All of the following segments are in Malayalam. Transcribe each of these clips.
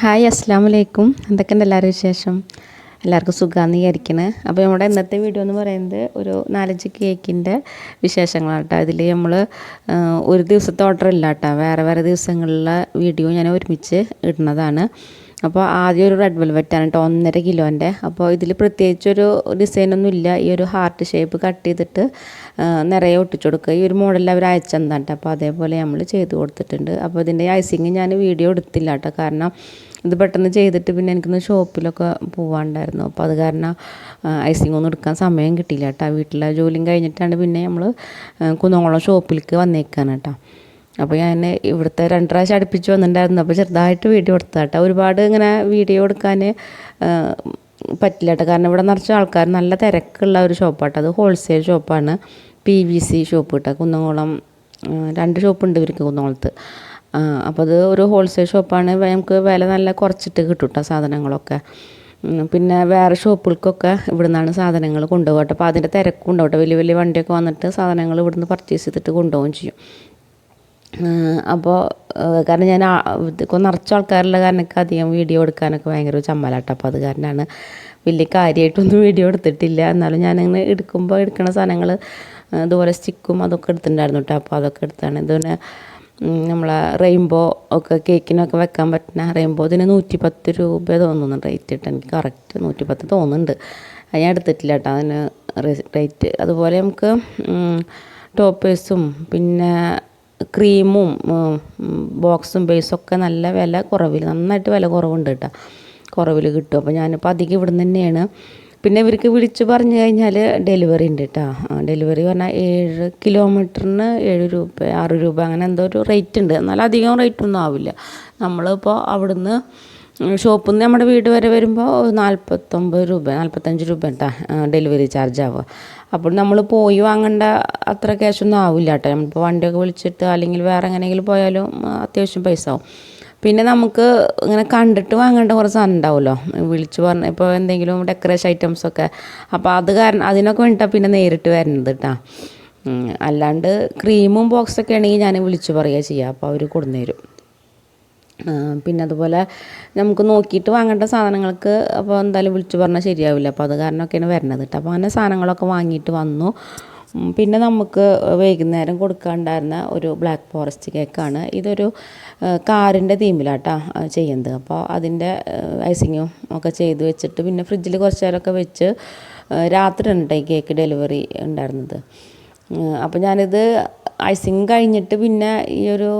ഹായ് അസ്സാം വലൈക്കും എന്തൊക്കെയുണ്ട് എല്ലാവരും വിശേഷം? എല്ലാവർക്കും സുഖമാണെന്ന് വിചാരിക്കണേ. അപ്പോൾ നമ്മുടെ ഇന്നത്തെ വീഡിയോ എന്ന് പറയുന്നത് ഒരു നാലഞ്ച് കേക്കിന്റെ വിശേഷങ്ങളാണ് കേട്ടോ ഇതിൽ നമ്മൾ ഒരു ദിവസത്തെ ഓർഡർ ഇല്ല കേട്ടോ വേറെ വേറെ ദിവസങ്ങളിലെ വീഡിയോ ഞാൻ ഒരുമിച്ച് ഇടുന്നതാണ്. അപ്പോൾ ആദ്യം ഒരു റെഡ് വെൽവെറ്റാണ് കേട്ടോ ഒന്നര കിലോന്റെ അപ്പോൾ ഇതിൽ പ്രത്യേകിച്ചൊരു ഡിസൈനൊന്നും ഇല്ല. ഈ ഒരു ഹാർട്ട് ഷേപ്പ് കട്ട് ചെയ്തിട്ട് നിറയെ ഒട്ടിച്ചു കൊടുക്കുക. ഈ ഒരു മോഡൽ അവർ അയച്ചെന്താ കേട്ടോ അപ്പോൾ അതേപോലെ നമ്മൾ ചെയ്ത് കൊടുത്തിട്ടുണ്ട്. അപ്പോൾ ഇതിന്റെ ഐസിങ് ഞാൻ വീഡിയോ എടുത്തില്ല കേട്ടോ കാരണം ഇത് പെട്ടെന്ന് ചെയ്തിട്ട് പിന്നെ എനിക്കൊന്ന് ഷോപ്പിലൊക്കെ പോവാണ്ടായിരുന്നു. അപ്പോൾ അത് കാരണം ഐസിങ് ഒന്നും എടുക്കാൻ സമയം കിട്ടിയില്ല കേട്ടോ വീട്ടിലെ ജോലിയും കഴിഞ്ഞിട്ടാണ് പിന്നെ നമ്മൾ കുന്നംകുളം ഷോപ്പിലേക്ക് വന്നേക്കാണ് കേട്ടോ അപ്പോൾ ഞാൻ ഇവിടുത്തെ രണ്ട് പ്രാവശ്യം അടുപ്പിച്ച് വന്നിട്ടുണ്ടായിരുന്നു. അപ്പോൾ ചെറുതായിട്ട് വീഡിയോ എടുത്താ കേട്ടോ. ഒരുപാട് ഇങ്ങനെ വീഡിയോ എടുക്കാൻ പറ്റില്ല കേട്ടോ. കാരണം ഇവിടെ നിറച്ച ആൾക്കാർ നല്ല തിരക്കുള്ള ഒരു ഷോപ്പാട്ടോ അത് ഹോൾസെയിൽ ഷോപ്പാണ് പി വി സി ഷോപ്പ് കേട്ടോ. കുന്നംകുളം രണ്ട് ഷോപ്പുണ്ട് ഇവർക്ക് കുന്നംകുളത്ത്. അപ്പോൾ അത് ഒരു ഹോൾസെയിൽ ഷോപ്പാണ് നമുക്ക് വില നല്ല കുറച്ചിട്ട് കിട്ടും കേട്ടോ സാധനങ്ങളൊക്കെ. പിന്നെ വേറെ ഷോപ്പുകൾക്കൊക്കെ ഇവിടെ നിന്നാണ് സാധനങ്ങൾ കൊണ്ടുപോകട്ടെ അപ്പോൾ അതിന്റെ തിരക്കും ഉണ്ടാവും കേട്ടോ. വലിയ വലിയ വണ്ടിയൊക്കെ വന്നിട്ട് സാധനങ്ങൾ ഇവിടുന്ന് പർച്ചേസ് ചെയ്തിട്ട് കൊണ്ടുപോവുകയും ചെയ്യും. അപ്പോൾ കാരണം ഞാൻ ഇതൊക്കെ നിറച്ച ആൾക്കാരുള്ള കാരണം അധികം വീഡിയോ എടുക്കാനൊക്കെ ഭയങ്കര ചമ്മലാട്ട. അപ്പോൾ അത് കാരണമാണ് വലിയ കാര്യമായിട്ടൊന്നും വീഡിയോ എടുത്തിട്ടില്ല. എന്നാലും ഞാനിങ്ങനെ എടുക്കുമ്പോൾ എടുക്കുന്ന സാധനങ്ങൾ ഇതുപോലെ സ്റ്റിക്കും അതൊക്കെ എടുത്തിട്ടുണ്ടായിരുന്നു കേട്ടോ അപ്പോൾ അതൊക്കെ എടുത്താണ്. ഇതുപോലെ നമ്മളെ റെയിൻബോ ഒക്കെ കേക്കിനൊക്കെ വെക്കാൻ പറ്റുന്ന റെയിൻബോ ഇതിന് നൂറ്റി പത്ത് രൂപ തോന്നുന്നു റേറ്റ് ഇട്ട് എനിക്ക് കറക്റ്റ് നൂറ്റി പത്ത് തോന്നുന്നുണ്ട്. അത് ഞാൻ എടുത്തിട്ടില്ല കേട്ടോ അതിന് റേറ്റ് അതുപോലെ നമുക്ക് ടോപ്പേഴ്സും പിന്നെ ക്രീമും ബോക്സും ബേസൊക്കെ നല്ല വില കുറവിൽ നന്നായിട്ട് വില കുറവുണ്ട് കേട്ടോ. കുറവിൽ കിട്ടും. അപ്പോൾ ഞാനിപ്പോൾ അധികം ഇവിടെ തന്നെയാണ്. പിന്നെ ഇവർക്ക് വിളിച്ച് പറഞ്ഞു കഴിഞ്ഞാൽ ഡെലിവറി ഉണ്ട് കേട്ടോ. ഡെലിവറി പറഞ്ഞാൽ ഏഴ് കിലോമീറ്ററിന് ഏഴ് രൂപ ആറ് രൂപ അങ്ങനെ എന്തോ ഒരു റേറ്റ് ഉണ്ട്. എന്നാൽ അധികം റേറ്റ് ഒന്നും ആവില്ല. നമ്മളിപ്പോൾ അവിടുന്ന് ഷോപ്പിൽ നിന്ന് നമ്മുടെ വീട് വരെ വരുമ്പോൾ നാൽപ്പത്തൊമ്പത് രൂപ നാൽപ്പത്തഞ്ച് രൂപ കേട്ടോ ഡെലിവറി ചാർജ് ആവുക. അപ്പോൾ നമ്മൾ പോയി വാങ്ങേണ്ട അത്ര ക്യാഷൊന്നും ആവില്ല കേട്ടോ. നമ്മളിപ്പോൾ വണ്ടിയൊക്കെ വിളിച്ചിട്ട് അല്ലെങ്കിൽ വേറെ എങ്ങനെയെങ്കിലും പോയാലും അത്യാവശ്യം പൈസ ആവും. പിന്നെ നമുക്ക് ഇങ്ങനെ കണ്ടിട്ട് വാങ്ങേണ്ട കുറച്ച് ഉണ്ടാവുമല്ലോ. വിളിച്ച് പറഞ്ഞ ഇപ്പോൾ എന്തെങ്കിലും ഡെക്കറേഷൻ ഐറ്റംസൊക്കെ അപ്പോൾ അത് കാരണം അതിനൊക്കെ വേണ്ടിയിട്ടാണ് പിന്നെ നേരിട്ട് വരുന്നത് കേട്ടോ. അല്ലാണ്ട് ക്രീമും ബോക്സൊക്കെ ആണെങ്കിൽ ഞാൻ വിളിച്ച് പറയുക ചെയ്യുക അപ്പോൾ അവർ കൊടുന്നു തരും. പിന്നെ അതുപോലെ നമുക്ക് നോക്കിയിട്ട് വാങ്ങേണ്ട സാധനങ്ങൾക്ക് അപ്പോൾ എന്തായാലും വിളിച്ചു പറഞ്ഞാൽ ശരിയാവില്ല. അപ്പോൾ അത് കാരണമൊക്കെയാണ് വരണത് കേട്ടോ അപ്പോൾ അങ്ങനെ സാധനങ്ങളൊക്കെ വാങ്ങിയിട്ട് വന്നു. പിന്നെ നമുക്ക് വൈകുന്നേരം കൊടുക്കാണ്ടായിരുന്ന ഒരു ബ്ലാക്ക് ഫോറസ്റ്റ് കേക്കാണ്. ഇതൊരു കാറിന്റെ തീമിലാട്ടാ ചെയ്യുന്നത് അപ്പോൾ അതിന്റെ ഐസിങ്ങും ഒക്കെ ചെയ്ത് വെച്ചിട്ട് പിന്നെ ഫ്രിഡ്ജിൽ കുറച്ച് നേരമൊക്കെ വെച്ച് രാത്രി കേട്ടോ ഈ കേക്ക് ഡെലിവറി ഉണ്ടായിരുന്നത്. അപ്പോൾ ഞാനിത് ഐസിങ് കഴിഞ്ഞിട്ട് പിന്നെ ഈ ഒരു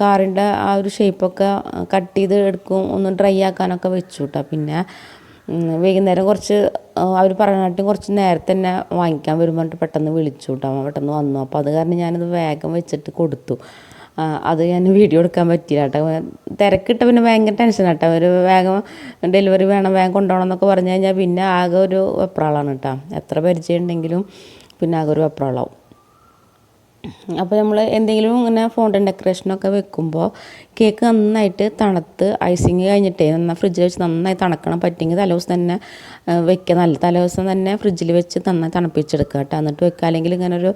കാറിന്റെ ആ ഒരു ഷേപ്പൊക്കെ കട്ട് ചെയ്ത് എടുക്കും ഒന്ന് ഡ്രൈ ആക്കാനൊക്കെ വെച്ചു കേട്ടോ പിന്നെ വൈകുന്നേരം കുറച്ച് അവർ പറഞ്ഞിട്ട് കുറച്ച് നേരത്തെ തന്നെ വാങ്ങിക്കാൻ വരുമ്പോൾ പെട്ടെന്ന് വിളിച്ചു കേട്ടോ പെട്ടെന്ന് വന്നു. അപ്പോൾ അത് കാരണം ഞാനത് വേഗം വെച്ചിട്ട് കൊടുത്തു. അത് ഞാൻ വീഡിയോ എടുക്കാൻ പറ്റിയില്ല കേട്ടോ തിരക്കിട്ട പിന്നെ ഭയങ്കര ടെൻഷൻ കേട്ടോ അവർ വേഗം ഡെലിവറി വേണം വേഗം കൊണ്ടുപോകണം എന്നൊക്കെ പറഞ്ഞു കഴിഞ്ഞാൽ പിന്നെ ആകെ ഒരു വെപ്രാളാണ് കേട്ടോ എത്ര പരിചയം ഉണ്ടെങ്കിലും പിന്നെ ആകെ അപ്പോൾ നമ്മൾ എന്തെങ്കിലും ഇങ്ങനെ ഫോണ്ടൻ ഡെക്കറേഷനൊക്കെ വെക്കുമ്പോൾ കേക്ക് നന്നായിട്ട് തണുത്ത് ഐസിങ് കഴിഞ്ഞിട്ടേ നന്നായി ഫ്രിഡ്ജിൽ വെച്ച് നന്നായി തണക്കണം. പറ്റുമെങ്കിൽ തലേദിവസം തന്നെ വെക്കുക നല്ല തലേദിവസം തന്നെ ഫ്രിഡ്ജിൽ വെച്ച് നന്നായി തണുപ്പിച്ചെടുക്കുക കേട്ടോ. എന്നിട്ട് വെക്കുക അല്ലെങ്കിൽ ഇങ്ങനെ ഒരു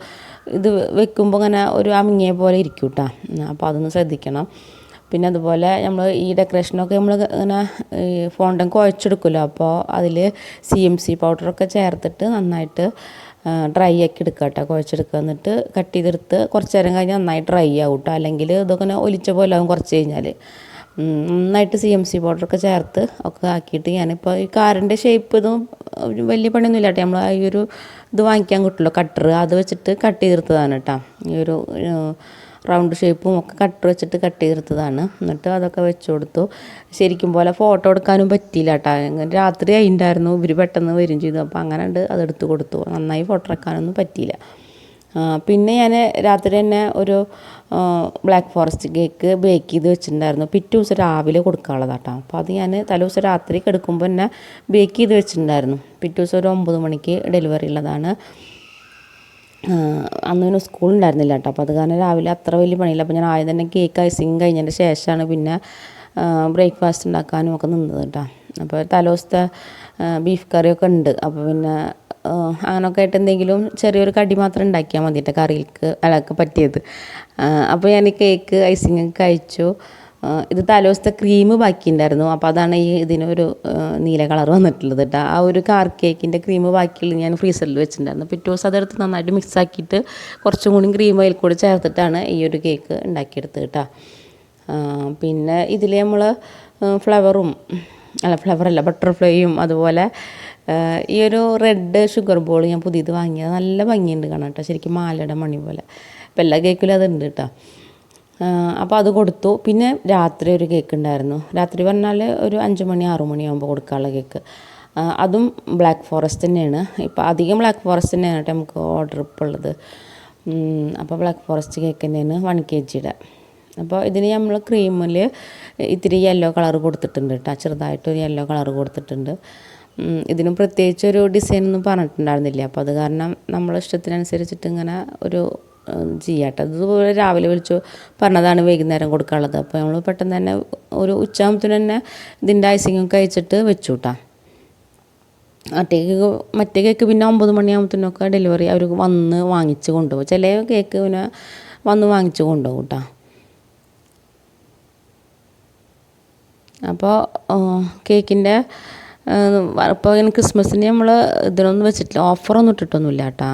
ഇത് വെക്കുമ്പോൾ ഇങ്ങനെ ഒരു അമിങ്ങിയ പോലെ ഇരിക്കും കേട്ടോ. അപ്പോൾ അതൊന്ന് ശ്രദ്ധിക്കണം. പിന്നെ അതുപോലെ നമ്മൾ ഈ ഡെക്കറേഷനൊക്കെ നമ്മൾ ഇങ്ങനെ ഫോണ്ടൻ കുഴച്ചെടുക്കുമല്ലോ. അപ്പോൾ അതിൽ സി എം സി പൗഡറൊക്കെ ചേർത്തിട്ട് നന്നായിട്ട് ഡ്രൈ ആക്കി എടുക്കുക കേട്ടോ കുഴച്ചെടുക്കുക എന്നിട്ട് കട്ട് ചെയ്തെടുത്ത് കുറച്ച് നേരം കഴിഞ്ഞാൽ നന്നായി ഡ്രൈ ആവും കേട്ടോ അല്ലെങ്കിൽ ഇതൊക്കെ ഒലിച്ച പോലെ ആവും കുറച്ച് കഴിഞ്ഞാൽ നന്നായിട്ട് സി എം സി പൗഡറൊക്കെ ചേർത്ത് ഒക്കെ ആക്കിയിട്ട് ഞാനിപ്പോൾ ഈ കാറിന്റെ ഷേപ്പ് ഇതും വലിയ പണിയൊന്നും ഇല്ല കേട്ടോ നമ്മൾ ഈ ഒരു ഇത് വാങ്ങിക്കാൻ കിട്ടുമല്ലോ കട്ടർ അത് വെച്ചിട്ട് കട്ട് ചെയ്തെടുത്തതാണ് കേട്ടോ ഈ ഒരു റൗണ്ട് ഷേപ്പും ഒക്കെ കട്ട് വെച്ചിട്ട് കട്ട് ചെയ്തെടുത്തതാണ്. എന്നിട്ട് അതൊക്കെ വെച്ച് കൊടുത്തു. ശരിക്കും പോലെ ഫോട്ടോ എടുക്കാനും പറ്റിയില്ല കേട്ടോ രാത്രി ആയിണ്ടായിരുന്നു. ഇവർ പെട്ടെന്ന് വരും ചെയ്തു. അപ്പോൾ അങ്ങനെ ഉണ്ട് അതെടുത്ത് കൊടുത്തു. നന്നായി ഫോട്ടോ എടുക്കാനൊന്നും പറ്റിയില്ല. പിന്നെ ഞാൻ രാത്രി തന്നെ ഒരു ബ്ലാക്ക് ഫോറസ്റ്റ് കേക്ക് ബേക്ക് ചെയ്ത് വെച്ചിട്ടുണ്ടായിരുന്നു. പിറ്റേ ദിവസം രാവിലെ കൊടുക്കാനുള്ളതാട്ടോ അപ്പോൾ അത് ഞാൻ തലേ ദിവസം രാത്രി കിടക്കുമ്പോൾ തന്നെ ബേക്ക് ചെയ്ത് വെച്ചിട്ടുണ്ടായിരുന്നു. പിറ്റേ ദിവസം ഒരു ഒമ്പത് മണിക്ക് ഡെലിവറി ഉള്ളതാണ്. അന്ന് പിന്നെ സ്കൂളുണ്ടായിരുന്നില്ല കേട്ടോ. അപ്പോൾ അത് കാരണം രാവിലെ അത്ര വലിയ പണിയില്ല. അപ്പോൾ ഞാൻ ആദ്യം തന്നെ കേക്ക് ഐസിങ് കഴിഞ്ഞതിന്റെ ശേഷമാണ് പിന്നെ ബ്രേക്ക്ഫാസ്റ്റ് ഉണ്ടാക്കാനും ഒക്കെ നിന്നത് കേട്ടോ. അപ്പോൾ തലോസത്തെ ബീഫ് കറിയൊക്കെ ഉണ്ട്. അപ്പോൾ പിന്നെ അങ്ങനെയൊക്കെ ആയിട്ട് എന്തെങ്കിലും ചെറിയൊരു കടി മാത്രം ഉണ്ടാക്കിയാൽ മതി കേട്ടോ കറിയിലേക്ക് അതൊക്കെ പറ്റിയത്. അപ്പോൾ ഞാൻ കേക്ക് ഐസിങ് കഴിച്ചു. ഇത് തലേദിവസത്തെ ക്രീം ബാക്കിയുണ്ടായിരുന്നു. അപ്പോൾ അതാണ് ഈ ഇതിനൊരു നീല കളർ വന്നിട്ടുള്ളത് കേട്ടോ ആ ഒരു കാർ കേക്കിന്റെ ക്രീം ബാക്കിയുള്ളത് ഞാൻ ഫ്രീസറിൽ വെച്ചിട്ടുണ്ടായിരുന്നു. പിറ്റേ ദിവസം അതെടുത്ത് നന്നായിട്ട് മിക്സ് ആക്കിയിട്ട് കുറച്ചും കൂടി ക്രീം അതിൽ കൂടി ചേർത്തിട്ടാണ് ഈ ഒരു കേക്ക് ഉണ്ടാക്കിയെടുത്തത് കേട്ടോ പിന്നെ ഇതിൽ നമ്മൾ ഫ്ലവറും അല്ല ഫ്ലവറല്ല ബട്ടർഫ്ലൈയും അതുപോലെ ഈ ഒരു റെഡ് ഷുഗർ ബോൾ ഞാൻ പുതിയത് വാങ്ങിയത്. നല്ല ഭംഗിയുണ്ട് കാണാം കേട്ടോ ശരിക്കും മാലയുടെ മണി പോലെ. അപ്പോൾ എല്ലാ കേക്കിലും അതുണ്ട് കേട്ടോ അപ്പോൾ അത് കൊടുത്തു. പിന്നെ രാത്രി ഒരു കേക്ക് ഉണ്ടായിരുന്നു. രാത്രി പറഞ്ഞാൽ ഒരു അഞ്ച് മണി ആറു മണിയാകുമ്പോൾ കൊടുക്കാനുള്ള കേക്ക് അതും ബ്ലാക്ക് ഫോറസ്റ്റ് തന്നെയാണ്. ഇപ്പോൾ അധികം ബ്ലാക്ക് ഫോറസ്റ്റ് തന്നെയാണ് കേട്ടോ നമുക്ക് ഓർഡർ ഇപ്പോൾ ഉള്ളത്. അപ്പോൾ ബ്ലാക്ക് ഫോറസ്റ്റ് കേക്ക് തന്നെയാണ് വൺ കെ ജിയുടെ അപ്പോൾ ഇതിന് നമ്മൾ ക്രീമിൽ ഇത്തിരി യെല്ലോ കളർ കൊടുത്തിട്ടുണ്ട് കേട്ടോ. ചെറുതായിട്ടൊരു യെല്ലോ കളർ കൊടുത്തിട്ടുണ്ട്. ഇതിനും പ്രത്യേകിച്ച് ഒരു ഡിസൈൻ ഒന്നും പറഞ്ഞിട്ടുണ്ടായിരുന്നില്ല. അപ്പോൾ അത് കാരണം നമ്മളെ ഇഷ്ടത്തിനനുസരിച്ചിട്ട് ഇങ്ങനെ ഒരു ചെയ്യാട്ടോ. ഇതുപോലെ രാവിലെ വിളിച്ചു പറഞ്ഞതാണ് വൈകുന്നേരം കൊടുക്കാനുള്ളത്. അപ്പോൾ നമ്മൾ പെട്ടെന്ന് തന്നെ ഒരു ഉച്ചയാകുമ്പത്തിന് തന്നെ ഇതിന്റെ ഐസിങ്ങൊക്കെ അയച്ചിട്ട് വെച്ചു കേട്ടോ മറ്റേ കേക്ക് മറ്റേ കേക്ക് പിന്നെ ഒമ്പത് മണിയാകുമ്പത്തിനൊക്കെ ഡെലിവറി അവർ വന്ന് വാങ്ങിച്ച് കൊണ്ടുപോകും. ചില കേക്ക് പിന്നെ വന്ന് വാങ്ങിച്ച് കൊണ്ടുപോകും കേട്ടോ അപ്പോൾ കേക്കിന്റെ ഇപ്പോൾ ക്രിസ്മസിന് നമ്മൾ ഇതിനൊന്നും വെച്ചിട്ടില്ല. ഓഫറൊന്നും ഇട്ടിട്ടൊന്നുമില്ല കേട്ടോ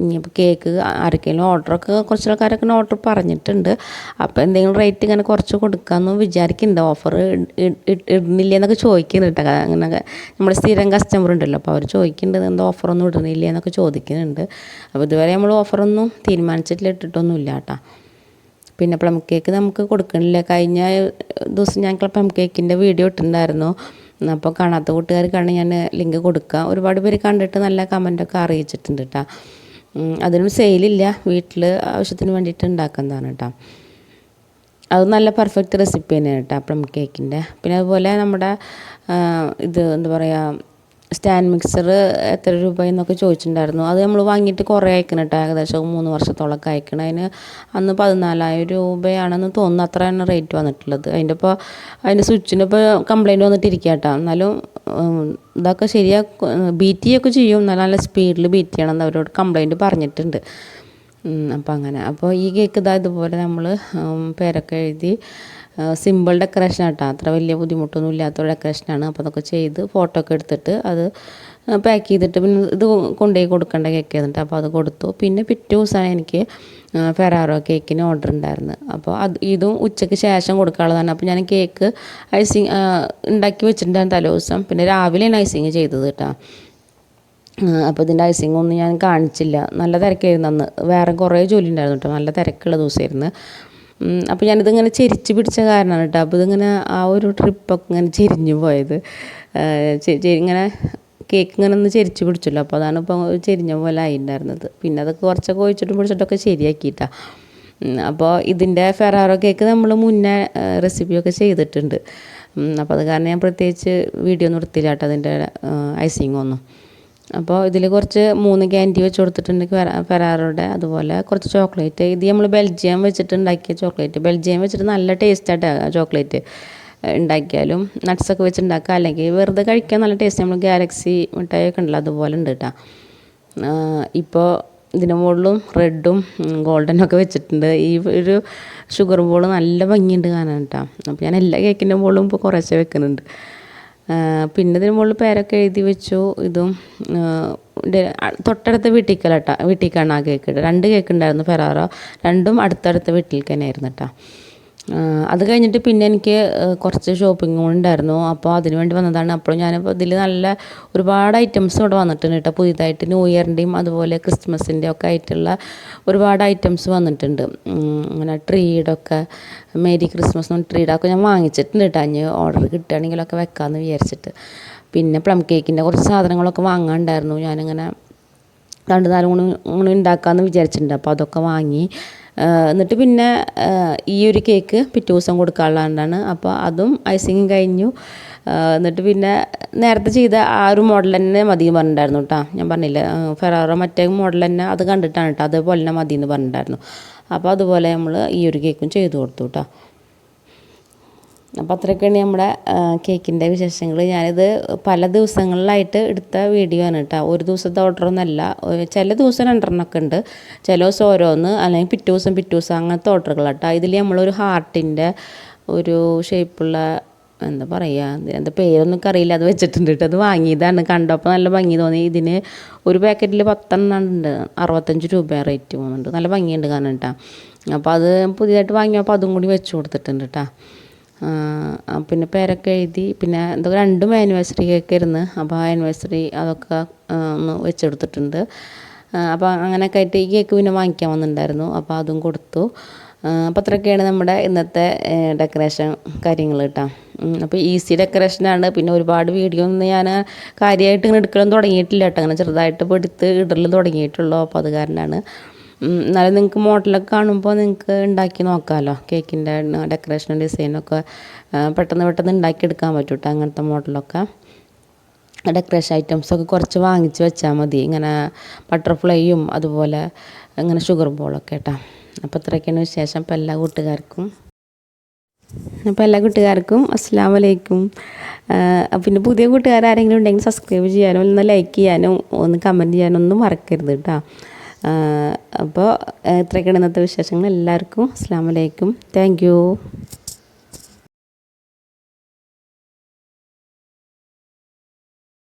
ഇനിയിപ്പോൾ കേക്ക് ആർക്കെങ്കിലും ഓർഡറൊക്കെ കുറച്ച് ആൾക്കാരൊക്കെ ഓർഡർ പറഞ്ഞിട്ടുണ്ട്. അപ്പോൾ എന്തെങ്കിലും റേറ്റ് ഇങ്ങനെ കുറച്ച് കൊടുക്കാമെന്ന് വിചാരിക്കുന്നുണ്ട്. ഓഫർ ഇടുന്നില്ല എന്നൊക്കെ ചോദിക്കുന്നുണ്ട് അങ്ങനെ നമ്മുടെ സ്ഥിരം കസ്റ്റമർ ഉണ്ടല്ലോ. അപ്പോൾ അവർ ചോദിക്കുന്നുണ്ട് എന്താ ഓഫറൊന്നും ഇടുന്നില്ല എന്നൊക്കെ ചോദിക്കുന്നുണ്ട്. അപ്പോൾ ഇതുവരെ നമ്മൾ ഓഫറൊന്നും തീരുമാനിച്ചിട്ടില്ല ഇട്ടിട്ടൊന്നുമില്ല കേട്ടോ. പിന്നെ പ്ലം കേക്ക് നമുക്ക് കൊടുക്കണില്ല. കഴിഞ്ഞ ദിവസം ഞാൻ പ്ലം കേക്കിന്റെ വീഡിയോ ഇട്ടിട്ടുണ്ടായിരുന്നു. അപ്പോൾ കാണാത്ത കൂട്ടുകാർക്കാണ് ഞാൻ ലിങ്ക് കൊടുക്കുക. ഒരുപാട് പേര് കണ്ടിട്ട് നല്ല കമന്റൊക്കെ അറിയിച്ചിട്ടുണ്ട് കേട്ടോ. അതിനും സെയിലില്ല വീട്ടിൽ ആവശ്യത്തിന് വേണ്ടിയിട്ട് ഉണ്ടാക്കുന്നതാണ് കേട്ടോ അത് നല്ല പെർഫെക്റ്റ് റെസിപ്പി തന്നെയാണ് കേട്ടോ പ്ലം കേക്കിന്റെ പിന്നെ അതുപോലെ നമ്മുടെ ഇത് എന്താ പറയുക സ്റ്റാൻഡ് മിക്സർ എത്ര രൂപ എന്നൊക്കെ ചോദിച്ചിട്ടുണ്ടായിരുന്നു. അത് നമ്മൾ വാങ്ങിയിട്ട് കുറേ അയക്കണം കേട്ടോ ഏകദേശം മൂന്ന് വർഷത്തോളമൊക്കെ അയക്കണം. അതിന് അന്ന് പതിനാലായിരം രൂപയാണെന്ന് തോന്നുന്നു. അത്രയാണ് റേറ്റ് വന്നിട്ടുള്ളത്. അതിന്റെ ഇപ്പോൾ അതിന്റെ സ്വിച്ചിന് ഇപ്പോൾ കംപ്ലൈന്റ് വന്നിട്ടിരിക്കുക കേട്ടോ എന്നാലും ഇതൊക്കെ ശരിയാ ബീറ്റ് ചെയ്യുകയൊക്കെ ചെയ്യും. നല്ല നല്ല സ്പീഡിൽ ബീറ്റ് ചെയ്യണം എന്ന് അവരോട് കംപ്ലൈന്റ് പറഞ്ഞിട്ടുണ്ട്. അപ്പം അങ്ങനെ. അപ്പോൾ ഈ കേക്ക് ഇതാ ഇതുപോലെ നമ്മൾ പേരൊക്കെ എഴുതി സിമ്പിൾ ഡെക്കറേഷൻ ആട്ടോ. അത്ര വലിയ ബുദ്ധിമുട്ടൊന്നും ഇല്ലാത്ത ഡെക്കറേഷനാണ് അപ്പോൾ അതൊക്കെ ചെയ്ത് ഫോട്ടോ ഒക്കെ എടുത്തിട്ട് അത് പാക്ക് ചെയ്തിട്ട് പിന്നെ ഇത് കൊണ്ടുപോയി കൊടുക്കേണ്ട കേക്ക് ചെയ്തിട്ട് അപ്പോൾ അത് കൊടുത്തു. പിന്നെ പിറ്റേ ദിവസമാണ് എനിക്ക് ഫെറാറോ കേക്കിന് ഓർഡർ ഉണ്ടായിരുന്നു അപ്പോൾ അത് ഇതും ഉച്ചയ്ക്ക് ശേഷം കൊടുക്കാനുള്ളതാണ്. അപ്പോൾ ഞാൻ കേക്ക് ഐസിങ് ഉണ്ടാക്കി വെച്ചിട്ടുണ്ടായിരുന്നു തലേ ദിവസം. പിന്നെ രാവിലെയാണ് ഐസിങ് ചെയ്തത് കേട്ടോ. അപ്പോൾ ഇതിന്റെ ഐസിങ് ഒന്നും ഞാൻ കാണിച്ചില്ല. നല്ല തിരക്കായിരുന്നു അന്ന്. വേറെ കുറേ ജോലി ഉണ്ടായിരുന്നു കേട്ടോ. നല്ല തിരക്കുള്ള ദിവസമായിരുന്നു. അപ്പോൾ ഞാനിതിങ്ങനെ ചെരിച്ച് പിടിച്ച കാരണമാണ് കേട്ടോ. അപ്പോൾ ഇതിങ്ങനെ ആ ഒരു ട്രിപ്പൊക്കെ ഇങ്ങനെ ചെരിഞ്ഞു പോയത്. ഇങ്ങനെ കേക്ക് ഇങ്ങനെ ഒന്ന് ചെരിച്ച് പിടിച്ചല്ലോ. അപ്പോൾ അതാണ് ഇപ്പോൾ ചെരിഞ്ഞ പോലെ ആയിട്ടുണ്ടായിരുന്നത്. പിന്നെ അതൊക്കെ കുറച്ചൊക്കെ ഒഴിച്ചിട്ടും പിടിച്ചിട്ടൊക്കെ ശരിയാക്കിയിട്ടാണ് അപ്പോൾ ഇതിന്റെ ഫെറാറോ കേക്ക് നമ്മൾ മുന്നേ റെസിപ്പിയൊക്കെ ചെയ്തിട്ടുണ്ട്. അപ്പോൾ അത് കാരണം ഞാൻ പ്രത്യേകിച്ച് വീഡിയോ ഒന്നും എടുത്തില്ല കേട്ടോ അതിന്റെ ഐസിങ് ഒന്നും. അപ്പോൾ ഇതിൽ കുറച്ച് മൂന്ന് ക്യാൻഡി വെച്ച് കൊടുത്തിട്ടുണ്ട് ഫെറാറോടെ അതുപോലെ കുറച്ച് ചോക്ലേറ്റ് ഇത് നമ്മൾ ബെൽജിയം വെച്ചിട്ട് ഉണ്ടാക്കിയ ചോക്ലേറ്റ് ബെൽജിയം വെച്ചിട്ട് നല്ല ടേസ്റ്റായിട്ടാണ് ചോക്ലേറ്റ് ഉണ്ടാക്കിയാലും നട്ട്സൊക്കെ വെച്ച് ഉണ്ടാക്കുക അല്ലെങ്കിൽ വെറുതെ കഴിക്കാൻ നല്ല ടേസ്റ്റ് നമ്മൾ ഗാലക്സി മിഠായിയൊക്കെ ഉണ്ടല്ലോ അതുപോലെ ഉണ്ട് കേട്ടോ ഇപ്പോൾ ഇതിന് മുകളിലും റെഡും ഗോൾഡനും ഒക്കെ വെച്ചിട്ടുണ്ട്. ഈ ഒരു ഷുഗർ ബോൾ നല്ല ഭംഗിയുണ്ട് കാണാൻ കേട്ടോ അപ്പോൾ ഞാൻ എല്ലാ കേക്കിന്റെ മുകളിലും ഇപ്പോൾ കുറേശ്ശെ വെക്കുന്നുണ്ട്. പിന്നെ ഇതിന് മുകളിൽ പേരൊക്കെ എഴുതി വെച്ചു. ഇതും തൊട്ടടുത്ത വീട്ടിക്കലട്ടാ വീട്ടിക്കാണ് ആ കേക്ക് രണ്ട് കേക്ക് ഉണ്ടായിരുന്നു ഫെറാറോ രണ്ടും അടുത്തടുത്ത വീട്ടിൽ തന്നെ ആയിരുന്നു കേട്ടോ അത് കഴിഞ്ഞിട്ട് പിന്നെ എനിക്ക് കുറച്ച് ഷോപ്പിംഗ് കൂടെ ഉണ്ടായിരുന്നു. അപ്പോൾ അതിന് വേണ്ടി വന്നതാണ്. അപ്പോൾ ഞാനിപ്പോൾ ഇതിൽ നല്ല ഒരുപാട് ഐറ്റംസ് ഇവിടെ വന്നിട്ടുണ്ട് കേട്ടോ പുതിയതായിട്ട് ന്യൂ ഇയറിന്റെയും അതുപോലെ ക്രിസ്മസിന്റെ ഒക്കെ ആയിട്ടുള്ള ഒരുപാട് ഐറ്റംസ് വന്നിട്ടുണ്ട്. അങ്ങനെ ട്രീയുടെ ഒക്കെ മേരി ക്രിസ്മസ് ട്രീയുടെ ഒക്കെ ഞാൻ വാങ്ങിച്ചിട്ടുണ്ട് കേട്ടോ ഇനി ഓർഡർ കിട്ടുകയാണെങ്കിലൊക്കെ വെക്കാമെന്ന് വിചാരിച്ചിട്ട്. പിന്നെ പ്ലം കേക്കിന്റെ കുറച്ച് സാധനങ്ങളൊക്കെ വാങ്ങാനുണ്ടായിരുന്നു. ഞാനിങ്ങനെ രണ്ട് നാല് മൂന്ന് ഉണ്ടാക്കാമെന്ന് വിചാരിച്ചിട്ടുണ്ട്. അപ്പോൾ അതൊക്കെ വാങ്ങി എന്നിട്ട് പിന്നെ ഈ ഒരു കേക്ക് പിറ്റേ ദിവസം കൊടുക്കാനുള്ളതാണ്. അപ്പോൾ അതും ഐസിങ് കഴിഞ്ഞു. എന്നിട്ട് പിന്നെ നേരത്തെ ചെയ്ത ആ ഒരു മോഡൽ തന്നെ മതി എന്ന് പറഞ്ഞിട്ടുണ്ടായിരുന്നു കേട്ടോ ഞാൻ പറഞ്ഞില്ല ഫെറാറോ മറ്റേ മോഡൽ തന്നെ അത് കണ്ടിട്ടാണ് കേട്ടോ അതേപോലെ തന്നെ മതി എന്ന് പറഞ്ഞിട്ടുണ്ടായിരുന്നു. അപ്പോൾ അതുപോലെ നമ്മൾ ഈ ഒരു കേക്കും ചെയ്തു കൊടുത്തു കേട്ടോ അപ്പോൾ അത്രയൊക്കെയാണ് നമ്മുടെ കേക്കിന്റെ വിശേഷങ്ങൾ ഞാനിത് പല ദിവസങ്ങളിലായിട്ട് എടുത്ത വീഡിയോ ആണ് കേട്ടോ. ഒരു ദിവസത്തെ ഓർഡറൊന്നുമല്ല ചില ദിവസം രണ്ടെണ്ണമൊക്കെ ഉണ്ട്. ചില ദിവസം ഓരോന്ന് അല്ലെങ്കിൽ പിറ്റേ ദിവസം പിറ്റേ ദിവസം അങ്ങനത്തെ ഓർഡറുകൾ കേട്ടോ. ഇതിൽ നമ്മളൊരു ഹാർട്ടിന്റെ ഒരു ഷേപ്പുള്ള എന്താ പറയുക എന്താ പേരൊന്നും അറിയില്ല. അത് വെച്ചിട്ടുണ്ട് കേട്ടോ. അത് വാങ്ങിയതാണ്. കണ്ടപ്പോൾ നല്ല ഭംഗി തോന്നി. ഇതിന് ഒരു പാക്കറ്റിൽ പത്തെണ്ണം ഉണ്ട് അറുപത്തഞ്ച് രൂപ റേറ്റ് പോകുന്നുണ്ട്. നല്ല ഭംഗിയുണ്ട് കാരണം കേട്ടോ. അപ്പോൾ അത് പുതിയതായിട്ട് വാങ്ങിയപ്പോൾ അതും കൂടി വെച്ച് കൊടുത്തിട്ടുണ്ട് കേട്ടോ. പിന്നെ പേരൊക്കെ എഴുതി പിന്നെ എന്തോ രണ്ടും ആനിവേഴ്സറി കേക്ക് ആയിരുന്നു. അപ്പോൾ ആ ആനിവേഴ്സറി അതൊക്കെ ഒന്ന് വെച്ചെടുത്തിട്ടുണ്ട്. അപ്പോൾ അങ്ങനെയൊക്കെ ആയിട്ട് ഈ കേക്ക് പിന്നെ വാങ്ങിക്കാൻ വന്നിട്ടുണ്ടായിരുന്നു. അപ്പോൾ അതും കൊടുത്തു. അപ്പോൾ അത്രയൊക്കെയാണ് നമ്മുടെ ഇന്നത്തെ ഡെക്കറേഷൻ കാര്യങ്ങൾ കേട്ടോ. അപ്പോൾ ഈസി ഡെക്കറേഷനാണ് പിന്നെ ഒരുപാട് വീഡിയോ ഒന്നും ഞാൻ കാര്യമായിട്ട് ഇങ്ങനെ എടുക്കലും തുടങ്ങിയിട്ടില്ല കേട്ടോ. അങ്ങനെ ചെറുതായിട്ട് എടുത്ത് ഇടലും തുടങ്ങിയിട്ടുള്ളൂ. അപ്പോൾ അത് കാരണമാണ് എന്നാലും നിങ്ങൾക്ക് മോഡലൊക്കെ കാണുമ്പോൾ നിങ്ങൾക്ക് ഉണ്ടാക്കി നോക്കാമല്ലോ കേക്കിന്റെ ഡെക്കറേഷനും ഡിസൈനൊക്കെ പെട്ടെന്ന് പെട്ടെന്ന് ഉണ്ടാക്കിയെടുക്കാൻ പറ്റും കേട്ടോ അങ്ങനത്തെ മോഡലൊക്കെ. ഡെക്കറേഷൻ ഐറ്റംസൊക്കെ കുറച്ച് വാങ്ങിച്ച് വെച്ചാൽ മതി. ഇങ്ങനെ ബട്ടർഫ്ലൈയും അതുപോലെ ഇങ്ങനെ ഷുഗർ ബോളൊക്കെ കേട്ടോ. അപ്പോൾ ഇത്രയൊക്കെയാണ് വിശേഷം. അപ്പോൾ എല്ലാ കൂട്ടുകാർക്കും അപ്പോൾ എല്ലാ കൂട്ടുകാർക്കും അസ്സാം വലൈക്കും പിന്നെ പുതിയ കൂട്ടുകാർ ആരെങ്കിലും ഉണ്ടെങ്കിൽ സബ്സ്ക്രൈബ് ചെയ്യാനും ഒന്ന് ലൈക്ക് ചെയ്യാനും ഒന്ന് കമന്റ് ചെയ്യാനും ഒന്നും മറക്കരുത് കേട്ടോ. അപ്പോൾ ഇത്രയൊക്കെയാണ് ഇന്നത്തെ വിശേഷങ്ങൾ. എല്ലാവർക്കും അസ്സാം വലൈക്കും താങ്ക്